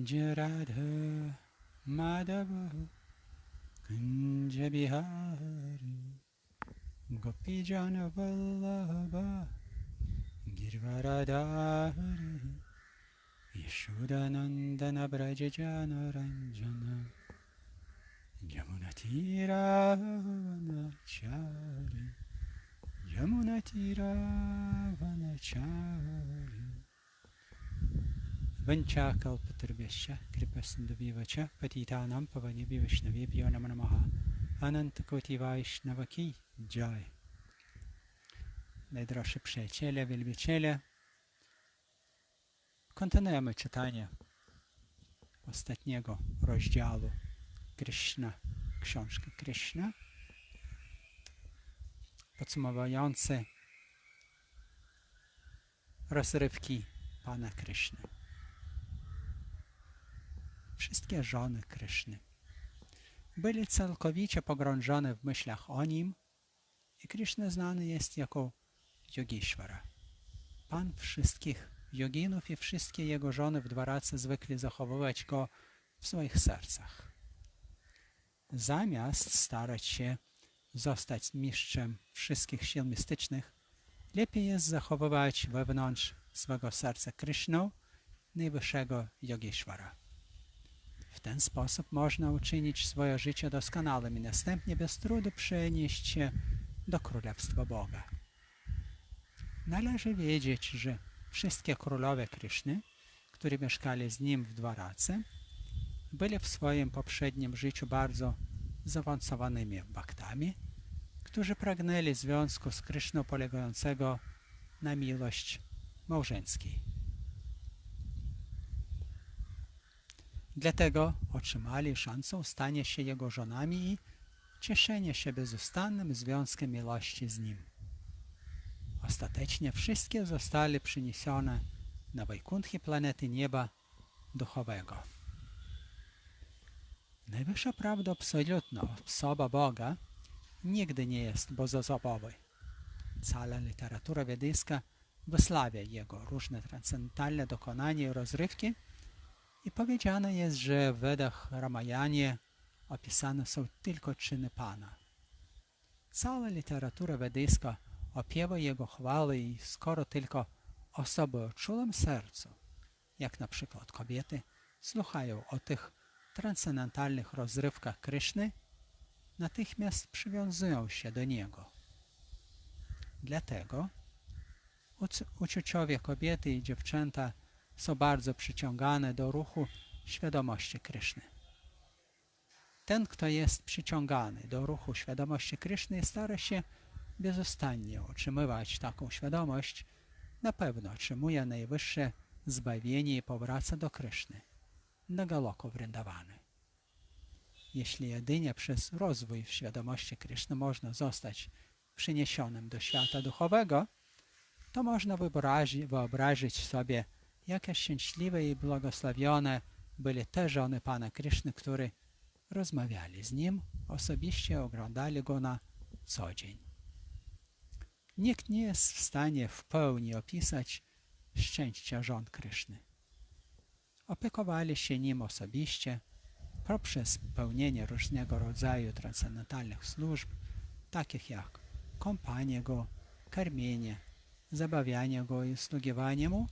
Jai Radha Madhava Kunja Bihari Gopijana Vallabha Girvaradhari Yashodanandana Brajajana Ranjana Jamunatiravanachari Jamunatiravanachari Vanchakalpatarvyasya Kripasinduvyavacha Patitanam Pavanibhi Vishnavibhyo Namo Namaha Anantakoti Vaishnavaki Jai Najdroższy przyjaciele, wielbiciele. Kontynuujemy czytanie ostatniego rozdziału Krishna, książki Krishna, podsumowujący rozrywki Pana Kryszny. Wszystkie żony Kryszny byli całkowicie pogrążone w myślach o nim i Kryszna znany jest jako Yogishvara. Pan wszystkich joginów i wszystkie jego żony w dwarace zwykli zachowywać go w swoich sercach. Zamiast starać się zostać mistrzem wszystkich sił mistycznych, lepiej jest zachowywać wewnątrz swego serca Krishnę, najwyższego Yogeshwara. W ten sposób można uczynić swoje życie doskonałym i następnie bez trudu przenieść się do Królestwa Boga. Należy wiedzieć, że wszystkie królowie Kryszny, którzy mieszkali z nim w dwarace, byli w swoim poprzednim życiu bardzo zaawansowanymi baktami, którzy pragnęli związku z Kryszną polegającego na miłość małżeńskiej. Dlatego otrzymali szansę stania się jego żonami i cieszenia się bezustannym związkiem miłości z nim. Ostatecznie wszystkie zostali przeniesione na Wajkuntchi planety nieba duchowego. Najwyższa prawda absolutna, osoba Boga, nigdy nie jest bezosobowy. Cała literatura wiedyjska wysławia jego różne transcendentalne dokonania i rozrywki i powiedziane jest, że w Wedach Ramayanie opisane są tylko czyny Pana. Cała literatura wedyjska opiewa jego chwały i skoro tylko osoby o czulym sercu, jak na przykład kobiety, słuchają o tych transcendentalnych rozrywkach Kryszny, natychmiast przywiązują się do niego. Dlatego uc- uczuciowie kobiety i dziewczęta są bardzo przyciągane do ruchu świadomości Kryszny. Ten, kto jest przyciągany do ruchu świadomości Kryszny, stara się bezustannie utrzymywać taką świadomość, na pewno otrzymuje najwyższe zbawienie i powraca do Kryszny, na Galoku Vrindavany. Jeśli jedynie przez rozwój świadomości Kryszny można zostać przyniesionym do świata duchowego, to można wyobrazi, wyobrazić sobie, jakie szczęśliwe i błogosławione byli te żony Pana Kryszny, które rozmawiali z Nim, osobiście oglądali Go na co dzień. Nikt nie jest w stanie w pełni opisać szczęścia żon Kryszny. Opiekowali się nim osobiście poprzez pełnienie różnego rodzaju transcendentalnych służb, takich jak kąpanie go, karmienie, zabawianie go i usługiwanie mu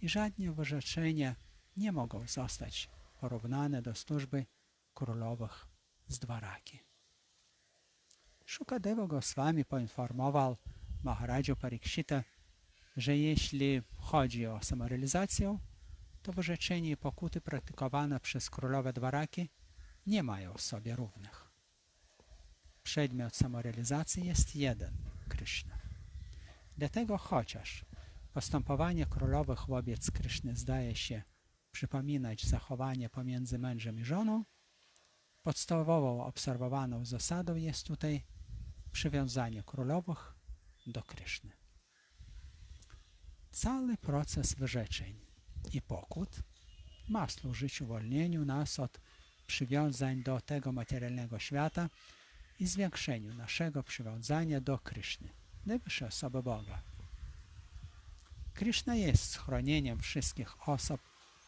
i żadne wyrzeczenia nie mogą zostać porównane do służby królowych z Dwaraki. Shukadeva Goswami poinformował Maharadżu Parikshita, że jeśli chodzi o samorealizację, to wyrzeczenie i pokuty praktykowane przez królowe Dwaraki nie mają sobie równych. Przedmiot samorealizacji jest jeden – Krishna. Dlatego chociaż postępowanie królowych wobec Kryszny zdaje się przypominać zachowanie pomiędzy mężem i żoną, podstawową obserwowaną zasadą jest tutaj przywiązanie królowych do Kryszny. Cały proces wyrzeczeń i pokut ma służyć uwolnieniu nas od przywiązań do tego materialnego świata i zwiększeniu naszego przywiązania do Kryszny, najwyższej osoby Boga. Kryszna jest schronieniem wszystkich osób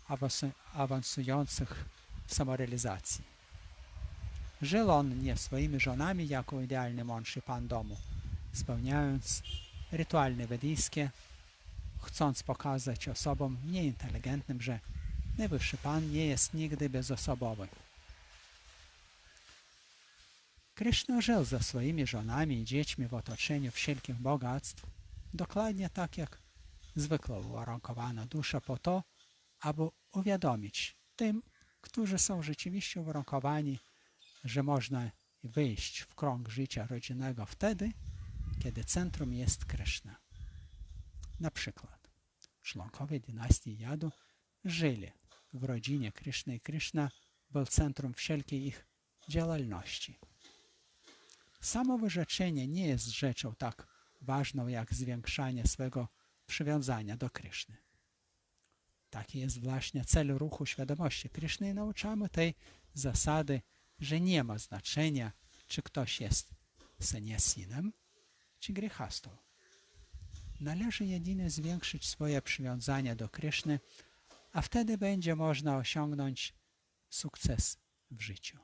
awansu- awansujących w samorealizacji. Żył on nie swoimi żonami jako idealny mąż i pan domu, spełniając rytualne wedyjskie, chcąc pokazać osobom nieinteligentnym, że Najwyższy Pan nie jest nigdy bezosobowy. Krishna żył ze swoimi żonami i dziećmi w otoczeniu wszelkich bogactw, dokładnie tak jak zwykle uwarunkowana dusza po to, aby uwiadomić tym, którzy są rzeczywiście uwarunkowani, że można wyjść w krąg życia rodzinnego wtedy, kiedy centrum jest Krishna. Na przykład członkowie dynastii Jadu żyli w rodzinie Kryszny i Kryszna był centrum wszelkiej ich działalności. Samo wyrzeczenie nie jest rzeczą tak ważną jak zwiększanie swego przywiązania do Kryszny. Taki jest właśnie cel ruchu świadomości Kryszny i nauczamy tej zasady, że nie ma znaczenia, czy ktoś jest seniasinem, czy grzechastą. Należy jedynie zwiększyć swoje przywiązanie do Kryszny, a wtedy będzie można osiągnąć sukces w życiu.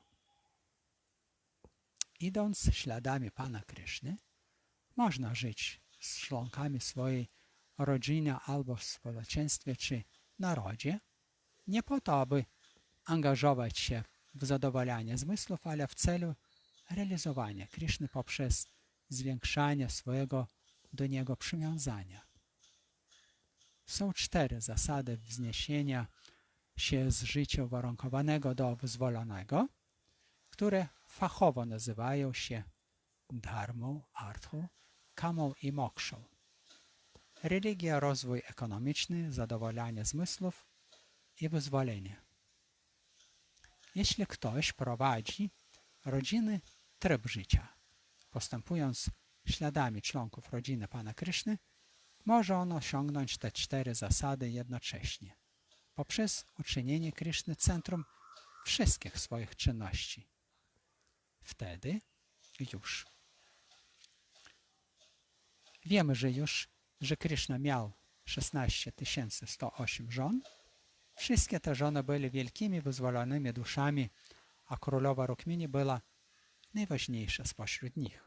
Idąc śladami Pana Kryszny, można żyć z członkami swojej rodziny albo w społeczeństwie czy narodzie, nie po to, aby angażować się w zadowalanie zmysłów, ale w celu realizowania Kryszny poprzez zwiększanie swojego do Niego przywiązania. Są cztery zasady wzniesienia się z życia uwarunkowanego do wyzwolonego, które fachowo nazywają się dharmą, arthą, kamą i mokshą. Religia, rozwój ekonomiczny, zadowolenie zmysłów i wyzwolenie. Jeśli ktoś prowadzi rodziny tryb życia, postępując śladami członków rodziny Pana Kryszny, może on osiągnąć te cztery zasady jednocześnie poprzez uczynienie Kryszny centrum wszystkich swoich czynności. Wtedy już wiemy, że już, że Kryszna miał 16 108 żon. Wszystkie te żony były wielkimi, wyzwolonymi duszami, a królowa Rukmini była najważniejsza spośród nich.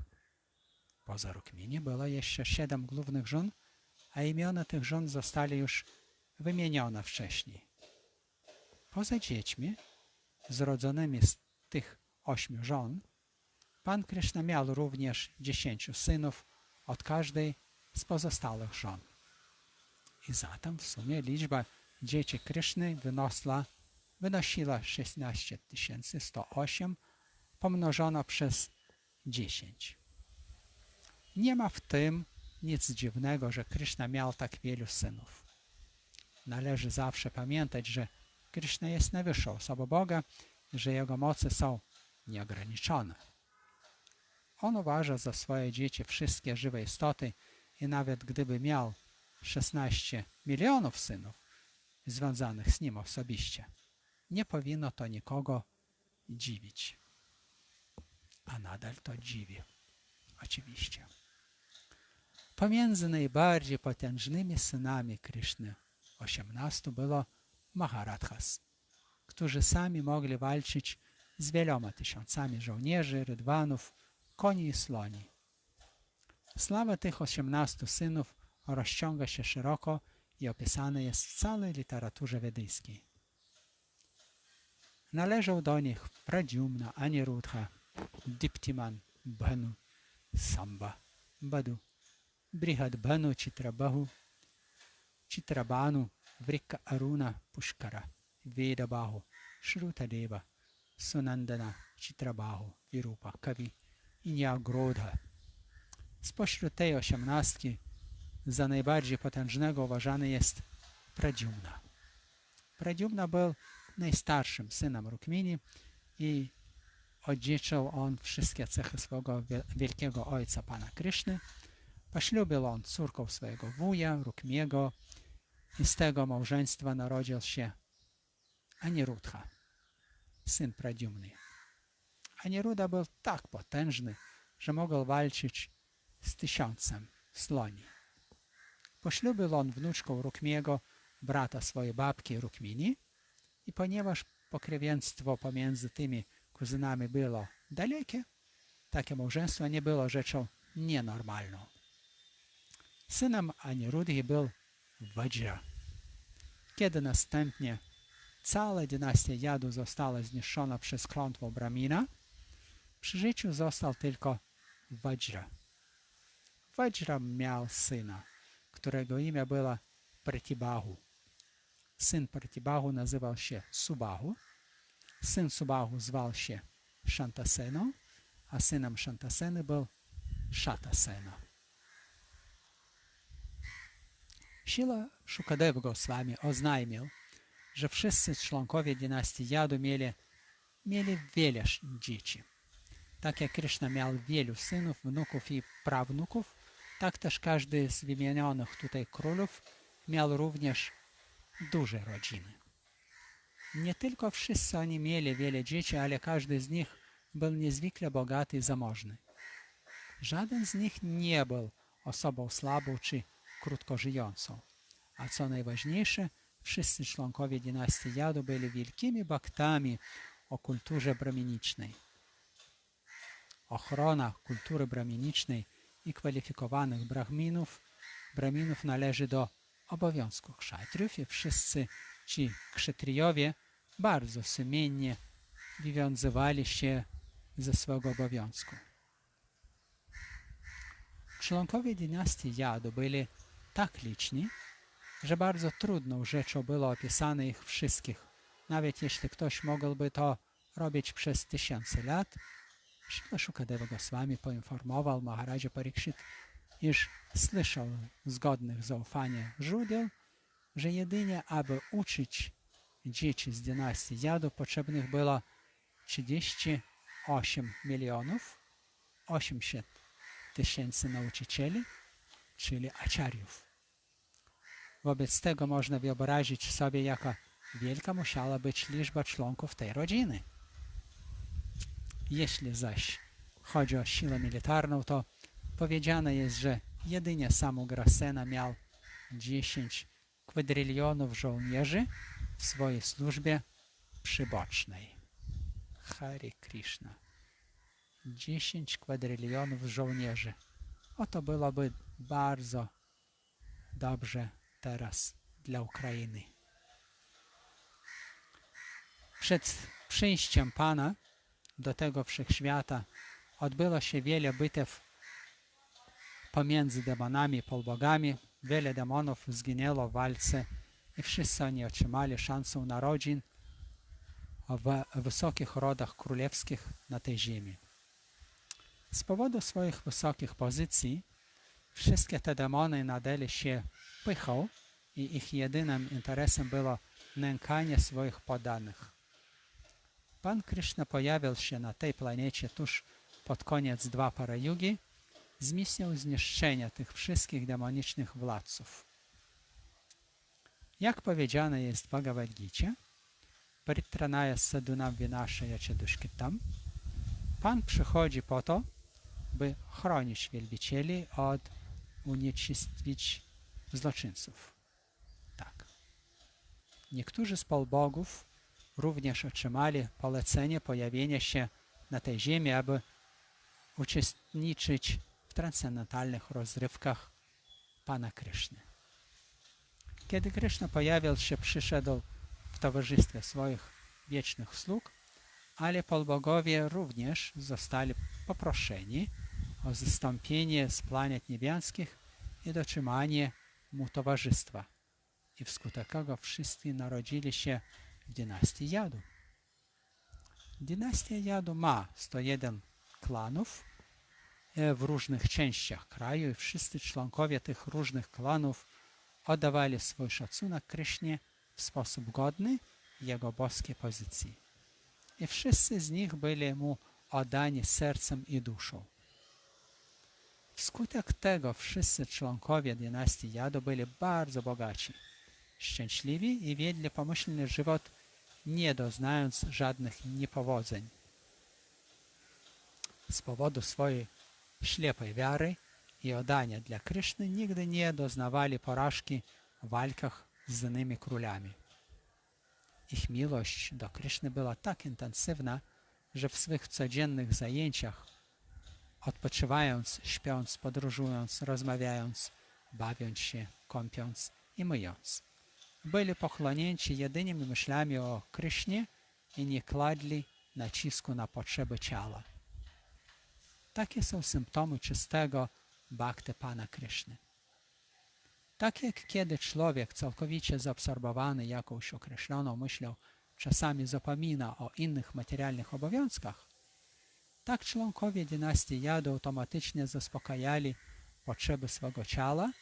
Poza Rukmini było jeszcze siedem głównych żon, a imiona tych żon zostali już wymienione wcześniej. Poza dziećmi zrodzonymi z tych ośmiu żon, Pan Kryszna miał również dziesięciu synów od każdej z pozostałych żon. I zatem w sumie liczba dzieci Kryszny wynosła, wynosiła 16 108 pomnożona przez 10. Nie ma w tym nic dziwnego, że Kryszna miał tak wielu synów. Należy zawsze pamiętać, że Kryszna jest najwyższą osobą Boga, że Jego moce są nieograniczone. On uważa za swoje dzieci wszystkie żywe istoty i nawet gdyby miał 16 milionów synów związanych z nim osobiście, nie powinno to nikogo dziwić. A nadal to dziwi. Oczywiście. Pomiędzy najbardziej potężnymi synami Kryszny 18 było Maharadhas, którzy sami mogli walczyć z wieloma tysiącami żołnierzy, rydwanów, koni i sloni. Sława tych 18 synów rozciąga się szeroko i opisana jest w całej literaturze wedyjskiej. Należą do nich Pradyumna, Anirudha, Diptiman, Bhanu, Samba, Badu, Brihadbanu, Chitrabahu, Chitrabanu, Vrika Aruna, Pushkara, Vedabahu, Shrutadeva, Sunandana, Chitrabahu, Virupa, Kavi i Niagrodha. Spośród tej osiemnastki za najbardziej potężnego uważany jest Pradyumna. Pradyumna był najstarszym synem Rukmini i odziedziczył on wszystkie cechy swego wielkiego ojca, pana Kryszny. Poślubił on córką swojego wuja, Rukmiego i z tego małżeństwa narodził się Anirudha, syn Pradyumny. Aniruda był tak potężny, że mógł walczyć z tysiącem sloni. Poślubił on wnuczką Rukmiego, brata swojej babki Rukmini, I ponieważ pokrewieństwo pomiędzy tymi kuzynami było dalekie, takie małżeństwo nie było rzeczą nienormalną. Synem Anirudhi był Vajra. Kiedy następnie cała dynastia Jadu została zniszczona przez klątwę Brahmina, przy życiu został tylko Vajra. Subahu. Syn Subahu zwał się Shantaseną, a synem Shantaseny był Shatasena. Sila Shukadev Goswami oznajmił, że wszyscy członkowie dynastii Jadu mieli, mieli wiele dzieci. Tak jak Krishna miał wielu synów, wnuków i prawnuków, tak też każdy z wymienionych tutaj królów miał również duże rodziny. Nie tylko wszyscy oni mieli wiele dzieci, ale każdy z nich był niezwykle bogaty i zamożny. Żaden z nich nie był osobą słabą czy krótko żyjącą. A co najważniejsze, wszyscy członkowie dynastii Jadu byli wielkimi baktami o kulturze brahminicznej. Ochrona kultury brahminicznej i kwalifikowanych brahminów, brahminów należy do obowiązku kszatriów i wszyscy ci kszatrijowie bardzo sumiennie wywiązywali się ze swego obowiązku. Członkowie dynastii Jadu byli tak liczni, że bardzo trudną rzeczą było opisane ich wszystkich. Nawet jeśli ktoś mógłby to robić przez tysiące lat, Shila Shukadeva Goswami poinformował Maharaja Parikshit, iż słyszał z godnych zaufania źródeł, że jedynie aby uczyć dzieci z dynastii Jadu potrzebnych było 38 milionów 800 tysięcy nauczycieli, czyli aczariów. Wobec tego można wyobrazić sobie, jaka wielka musiała być liczba członków tej rodziny. Jeśli zaś chodzi o siłę militarną, to powiedziane jest, że jedynie sam Ugrasena miał 10 kwadrylionów żołnierzy w swojej służbie przybocznej. Hare Krishna. 10 kwadrylionów żołnierzy. Oto byłoby bardzo dobrze teraz dla Ukrainy. Przed przyjściem Pana do tego wszechświata odbyło się wiele bitew pomiędzy demonami i polbogami. Wiele demonów zginęło w walce i wszyscy oni otrzymali szansę narodzin w wysokich rodach królewskich na tej ziemi. Z powodu swoich wysokich pozycji wszystkie te demony nadali się pychą i ich jedynym interesem było nękanie swoich poddanych. Pan Krishna pojawił się na tej planecie tuż pod koniec Dwapara Yugi z misją zniszczenia tych wszystkich demonicznych władców. Jak powiedziane jest w Bhagavad Gita, Paritranaya sadunam vinashaya chadushkitam, Pan przychodzi po to, by chronić wielbicieli od unieczystwić zloczyńców. Tak. Niektórzy z polbogów również otrzymali polecenie pojawienia się na tej ziemi, aby uczestniczyć w transcendentalnych rozrywkach Pana Kryszny. Kiedy Kryszna pojawił się, przyszedł w towarzystwie swoich wiecznych sług, ale polbogowie również zostali poproszeni o zastąpienie z planet niebiańskich i dotrzymanie mu towarzystwa. I wskutek tego wszyscy narodzili się w dynastii Jadu. Dynastia Jadu ma 101 klanów w różnych częściach kraju i wszyscy członkowie tych różnych klanów oddawali swój szacunek Krysznie w sposób godny jego boskiej pozycji. I wszyscy z nich byli mu oddani sercem i duszą. Wskutek tego wszyscy członkowie dynastii Jadu byli bardzo bogaci, szczęśliwi i wiedli pomyślny żywot, nie doznając żadnych niepowodzeń. Z powodu swojej ślepej wiary i oddania dla Kryszny nigdy nie doznawali porażki w walkach z innymi królami. Ich miłość do Kryszny była tak intensywna, że w swych codziennych zajęciach, odpoczywając, śpiąc, podróżując, rozmawiając, bawiąc się, kąpiąc i myjąc, byli pochłonięci jedynymi myślami o Krysznie i nie kładli nacisku na potrzeby ciała. Takie są symptomy czystego bhakty Pana Kryszny. Tak jak kiedy człowiek całkowicie zaabsorbowany jakąś określoną myślą czasami zapomina o innych materialnych obowiązkach, tak członkowie dynastii Jadu automatycznie zaspokajali potrzeby swego ciała,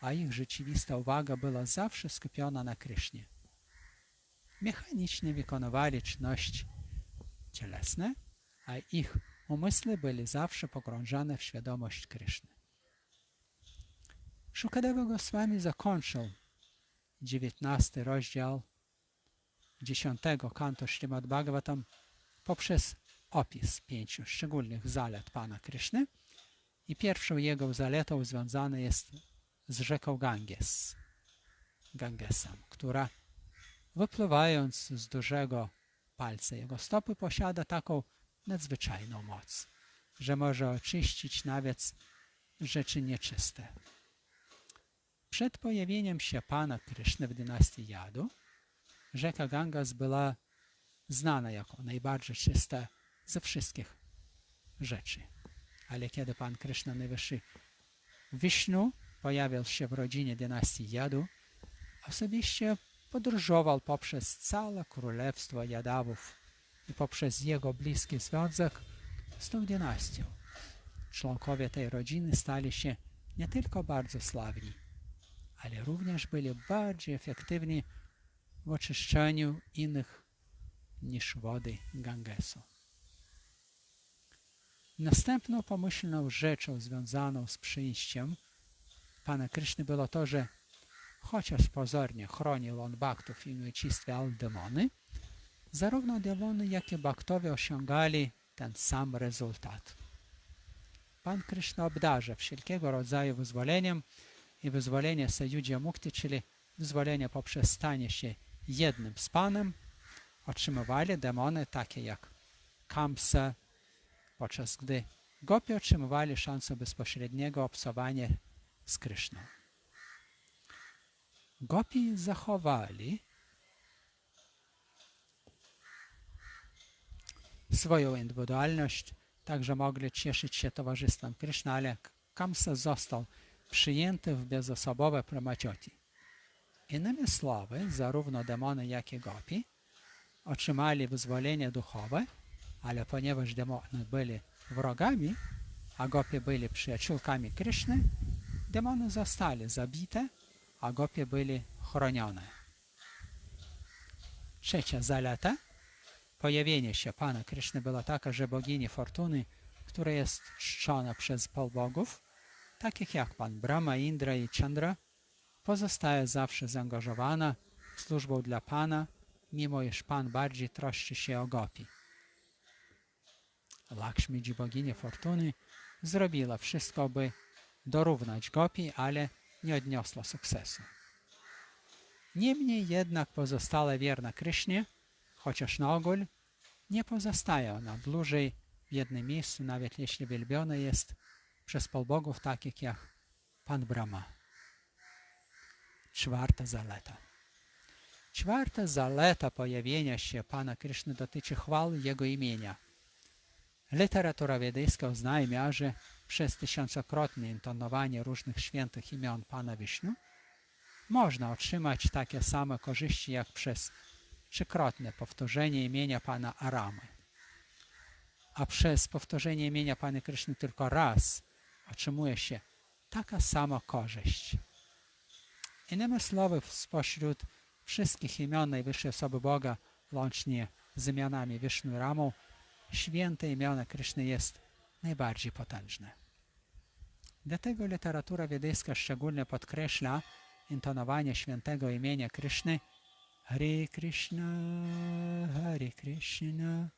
a ich rzeczywista uwaga była zawsze skupiona na Krysznie. Mechanicznie wykonywali czynności cielesne, a ich umysły byli zawsze pogrążone w świadomość Kryszny. Szukadeva Goswami zakończył 19 rozdział 10 kanto Śrimad Bhagavatam poprzez opis pięciu szczególnych zalet Pana Kryszny i pierwszą jego zaletą związana jest z rzeką Ganges, Gangesem, która wypływając z dużego palca jego stopy posiada taką nadzwyczajną moc, że może oczyścić nawet rzeczy nieczyste. Przed pojawieniem się Pana Kryszny w dynastii Jadu, rzeka Gangas była znana jako najbardziej czysta ze wszystkich rzeczy. Ale kiedy Pan Kryszna najwyższy Wisznu pojawił się w rodzinie dynastii Jadu, osobiście podróżował poprzez całe królestwo Jadawów i poprzez jego bliski związek z tą dynastią. Członkowie tej rodziny stali się nie tylko bardzo sławni, ale również byli bardziej efektywni w oczyszczaniu innych niż wody Gangesu. Następną pomyślną rzeczą związaną z przyjściem Pana Kryszny było to, że chociaż pozornie chronił on baktów i unicestwiał demony, zarówno demony, jak i baktowie osiągali ten sam rezultat. Pan Kryszna obdarza wszelkiego rodzaju wyzwoleniem i wyzwolenie Sajudzia Mukti, czyli wyzwolenie poprzez stanie się jednym z Panem, otrzymywali demony takie jak Kamsa, podczas gdy gopi otrzymywali szansę bezpośredniego obcowania z Kryszną. Gopi zachowali swoją indywidualność, także mogli cieszyć się towarzystwem Kryszny, ale Kamsa został przyjęty w bezosobowe pramacioti. Innymi słowy, zarówno demony, jak i gopi otrzymali wyzwolenie duchowe, ale ponieważ demony byli wrogami, a gopi byli przyjaciółkami Kryszny, demony zostali zabite, a gopi byli chronione. Trzecia zaleta pojawienie się Pana Kryszny była taka, że bogini fortuny, która jest czczona przez polbogów, takich jak Pan Brahma, Indra i Chandra, pozostaje zawsze zaangażowana w służbę dla Pana, mimo iż Pan bardziej troszczy się o gopi. Lakshmidzi, bogini fortuny, zrobiła wszystko, by dorównać gopi, ale nie odniosła sukcesu. Niemniej jednak pozostała wierna Krysznie, chociaż na ogół nie pozostaje ona dłużej w jednym miejscu, nawet jeśli wielbiona jest przez polbogów takich jak Pan Brahma. Czwarta zaleta. Czwarta zaleta pojawienia się Pana Kryszny dotyczy chwały Jego imienia. Literatura wiedyjska oznajmia, że przez tysiącokrotne intonowanie różnych świętych imion Pana Wisznu można otrzymać takie same korzyści jak przez trzykrotne powtórzenie imienia Pana Aramy. A przez powtórzenie imienia Pana Kryszny tylko raz otrzymuje się taka sama korzyść. Innymi słowy, spośród wszystkich imion Najwyższej Osoby Boga, łącznie z imionami Wisznu Ramą, święte imiona Kryszny jest najbardziej potężne. Dlatego literatura wiedyjska szczególnie podkreśla intonowanie świętego imienia Kryszny Hare Krishna, Hare Krishna,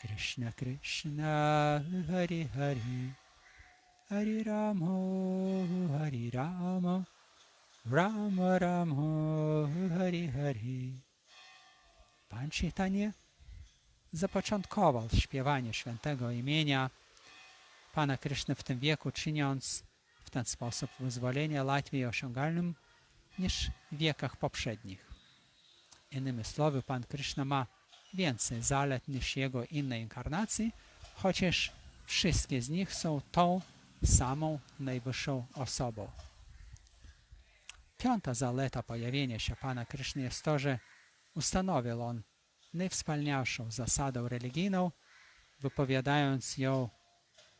Krishna Krishna, Hare Hare, Hare Rama, Hare Rama, Rama Rama, Hare Hare. Pan Chaitanya zapoczątkował śpiewanie świętego imienia Pana Kryszny w tym wieku, czyniąc w ten sposób wyzwolenie Latwii osiągalnym niż w wiekach poprzednich. Innymi słowy, Pan Kryszna ma więcej zalet niż jego inne inkarnacje, chociaż wszystkie z nich są tą samą najwyższą osobą. Piąta zaleta pojawienia się Pana Kryszny jest to, że ustanowił on najwspanialszą zasadę religijną, wypowiadając ją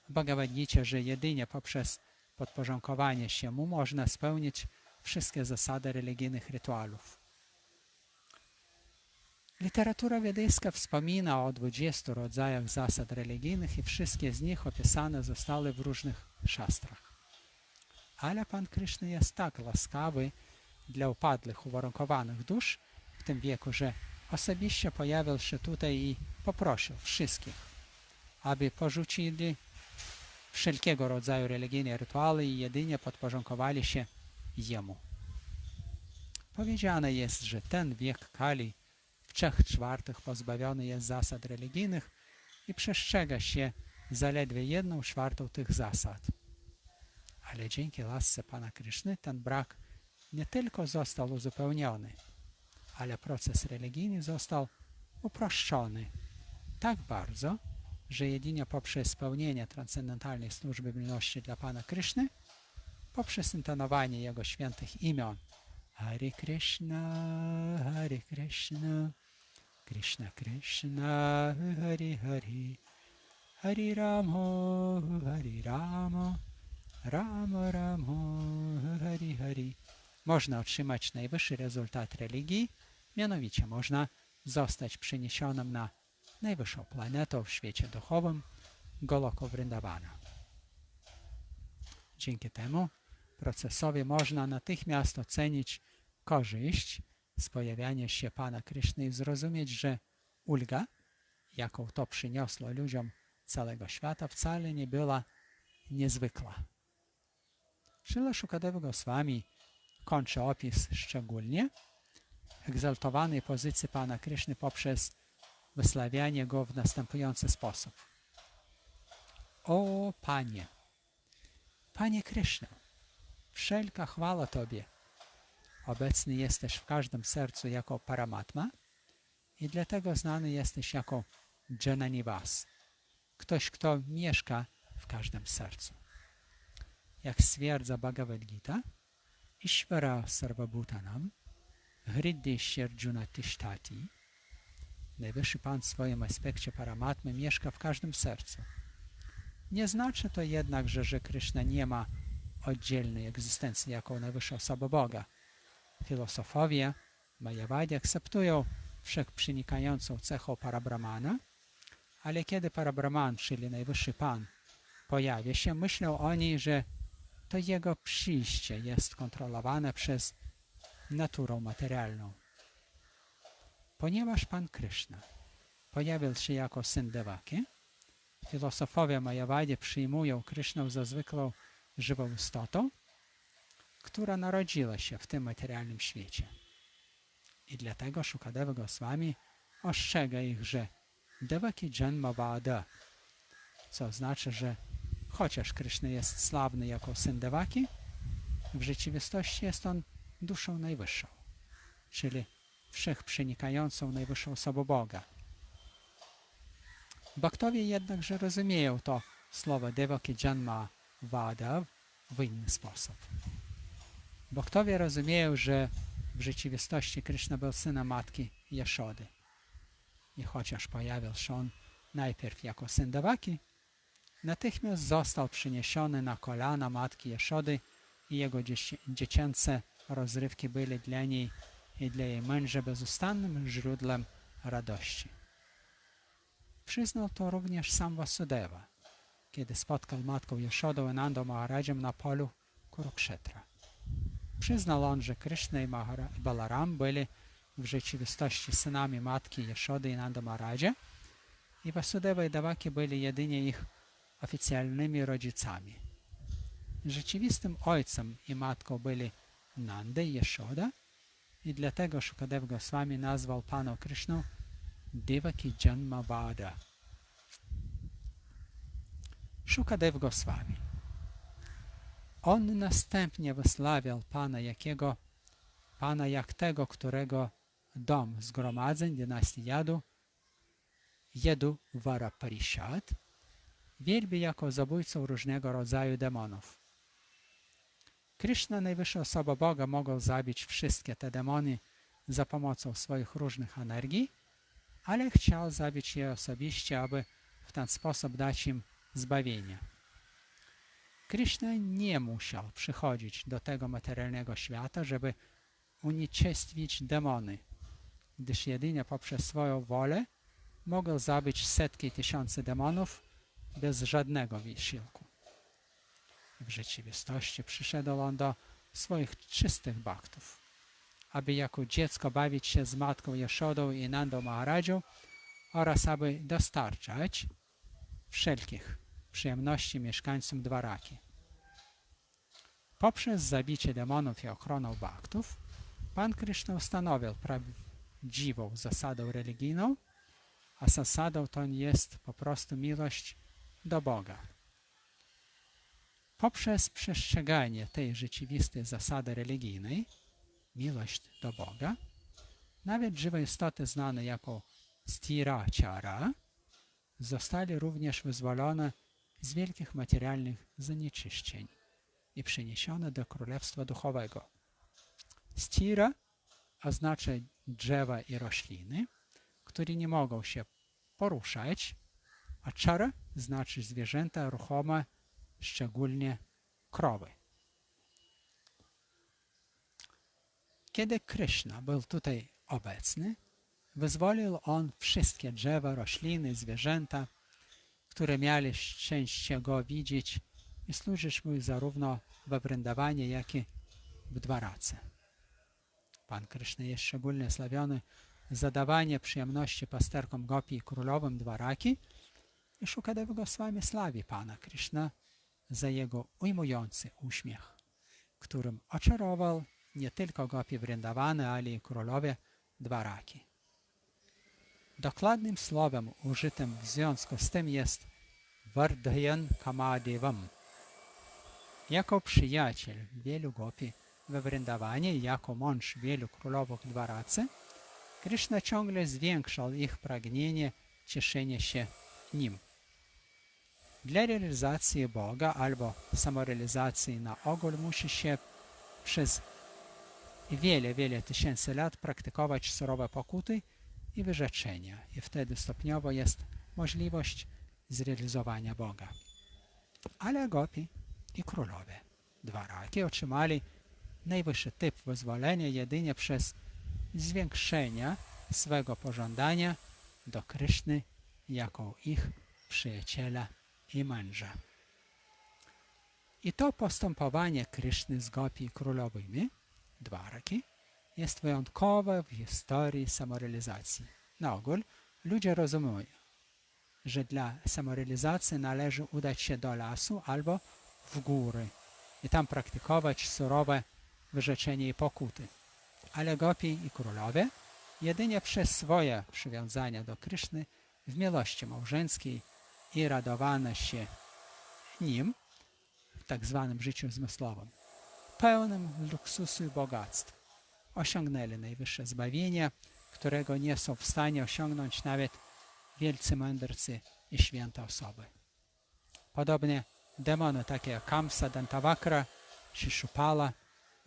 w Bhagavad Gita, że jedynie poprzez podporządkowanie się mu można spełnić wszystkie zasady religijnych rytuałów. Literatura wiedyjska wspomina o 20 rodzajach zasad religijnych i wszystkie z nich opisane zostały w różnych szastrach. Ale Pan Kryszny jest tak łaskawy dla upadłych, uwarunkowanych dusz w tym wieku, że osobiście pojawił się tutaj i poprosił wszystkich, aby porzucili wszelkiego rodzaju religijne rytuały i jedynie podporządkowali się Jemu. Powiedziane jest, że ten wiek Kali w trzech czwartych pozbawiony jest zasad religijnych i przestrzega się zaledwie jedną czwartą tych zasad. Ale dzięki lasce Pana Kryszny ten brak nie tylko został uzupełniony, ale proces religijny został uproszczony tak bardzo, że jedynie poprzez spełnienie transcendentalnej służby miłości dla Pana Kryszny, poprzez intonowanie Jego świętych imion Hare Krishna, Hare Krishna, Krishna Krishna, Hare Hare, Hare Rama, Hare Rama, Rama Rama, Hare Hare. Można otrzymać najwyższy rezultat religii, mianowicie można zostać przeniesionym na najwyższą planetę w świecie duchowym, Goloko Vrindawana. Dzięki temu procesowi można natychmiast ocenić korzyść z pojawiania się Pana Kryszny i zrozumieć, że ulga, jaką to przyniosło ludziom całego świata, wcale nie była niezwykła. Srila Shukadeva Goswami kończy opis szczególnie egzaltowanej pozycji Pana Kryszny poprzez wysławianie Go w następujący sposób. O Panie! Panie Kryszna! Wszelka chwała Tobie! Obecny jesteś w każdym sercu jako Paramatma i dlatego znany jesteś jako Jananivas, ktoś, kto mieszka w każdym sercu. Jak stwierdza Bhagavad Gita, Ishvara Sarvabhutanam Hriddi Sherjuna Tishtati Najwyższy Pan w swoim aspekcie Paramatmy mieszka w każdym sercu. Nie znaczy to jednak, że, Kryszna nie ma oddzielnej egzystencji jako najwyższa osoba Boga. Filosofowie Majavadi akceptują wszechprzenikającą cechą Parabrahmana, ale kiedy Parabrahman, czyli najwyższy Pan, pojawia się, myślą oni, że to jego przyjście jest kontrolowane przez naturę materialną. Ponieważ Pan Kryszna pojawił się jako syn Devaki, filosofowie Majavadi przyjmują Krysznę za zwykłą żywą istotą, która narodziła się w tym materialnym świecie. I dlatego Shukadeva Goswami ostrzega ich, że Devaki Janma Vada, co znaczy, że chociaż Kryszna jest sławny jako syn Devaki, w rzeczywistości jest on duszą najwyższą, czyli wszechprzenikającą najwyższą osobą Boga. Baktowie jednakże rozumieją to słowo Devaki Janma Vada w inny sposób. Baktowie rozumieją, że w rzeczywistości Krishna był synem matki Jaszody. I chociaż pojawił się on najpierw jako syn natychmiast został przyniesiony na kolana matki Jaszody i jego dziecięce rozrywki były dla niej i dla jej męża bezustannym źródłem radości. Przyznał to również sam Vasudeva, kiedy spotkał matkę Yashodę i Nandą Maharajem na polu Kurukshetra. Przyznał on, że Krishna i Balaram byli w rzeczywistości synami matki Yashody i Nanda Maharaja i Vasudeva i Davaki byli jedynie ich oficjalnymi rodzicami. Rzeczywistym ojcem i matką byli Nanda i Yashoda – i dlatego Shukadev Goswami nazwał Panu Krishną Devaki Janmavada. Shukadev Goswami. On następnie wysławiał Pana jakiego, Pana jak tego, którego dom zgromadzeń dynastii Jadu, Jedu Vara Parishad, wielbi jako zabójcą różnego rodzaju demonów. Krishna, najwyższa osoba Boga, mogą zabić wszystkie te demony za pomocą swoich różnych energii, ale chciał zabić je osobiście, aby w ten sposób dać im zbawienie. Krishna nie musiał przychodzić do tego materialnego świata, żeby unicestwić demony, gdyż jedynie poprzez swoją wolę mogą zabić setki tysięcy demonów bez żadnego wysiłku. W rzeczywistości przyszedł on do swoich czystych baktów, aby jako dziecko bawić się z matką Jaszodą i Nandą Maharadzią oraz aby dostarczać wszelkich przyjemności mieszkańcom Dwaraki. Poprzez zabicie demonów i ochronę baktów, Pan Krishna ustanowił prawdziwą zasadę religijną, a zasadą tą jest po prostu miłość do Boga. Poprzez przestrzeganie tej rzeczywistej zasady religijnej, miłość do Boga, nawet żywe istoty znane jako stiraciara zostali również wyzwolone z wielkich materialnych zanieczyszczeń i przeniesione do Królestwa Duchowego. Stira oznacza drzewa i rośliny, które nie mogą się poruszać, a czara znaczy zwierzęta ruchome, szczególnie krowy. Kiedy Krishna był tutaj obecny, wyzwolił on wszystkie drzewa, rośliny, zwierzęta, które mieli szczęście go widzieć i służyć mu zarówno we Vrindawanie, jak i w Dwarace. Pan Krishna jest szczególnie slawiony za dawanie przyjemności pasterkom Gopi i królowym Dwaraki i Shukadev Goswami slawi Pana Krishna za jego ujmujący uśmiech, którym oczarował nie tylko Gopi Vrindawane, ale i królowie Dwaraki. Dokładnym słowem użytym w związku z tym jest Vardhayan Kamadevam. Jako przyjaciel wielu gopi we Vrindawanie i jako mąż wielu królowych dwaracy, Krishna ciągle zwiększał ich pragnienie cieszenia się nim. Dla realizacji Boga albo samorealizacji na ogół musi się przez wiele, wiele tysięcy lat praktykować surowe pokuty i wyrzeczenia i wtedy stopniowo jest możliwość zrealizowania Boga. Ale gopi i królowie Dwaraki otrzymali najwyższy typ wyzwolenia jedynie przez zwiększenie swego pożądania do Kryszny jako ich przyjaciela i męża. I to postępowanie Kryszny z gopi królowymi, Dwaraki, jest wyjątkowe w historii samorealizacji. Na ogół ludzie rozumieją, że dla samorealizacji należy udać się do lasu albo w góry i tam praktykować surowe wyrzeczenie i pokuty. Ale gopi i królowie jedynie przez swoje przywiązania do Kryszny w miłości małżeńskiej i radowane się nim w tak zwanym życiu zmysłowym, pełnym luksusu i bogactw, osiągnęli najwyższe zbawienie, którego nie są w stanie osiągnąć nawet wielcy mędrcy i święte osoby. Podobnie demony takie jak Kamsa, Dantavakra czy Shupala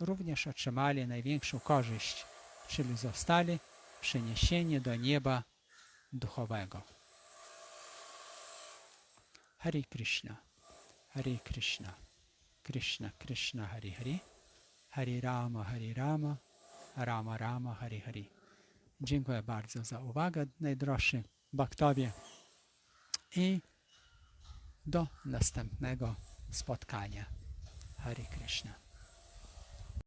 również otrzymali największą korzyść, czyli zostali przeniesieni do nieba duchowego. Hari Krishna, Hari Krishna, Krishna Krishna Hari Hari, Hari Rama Hari Rama, Rama Rama Hari Hari. Dziękuję bardzo za uwagę, najdroższy baktowie. I do następnego spotkania. Hare Krishna.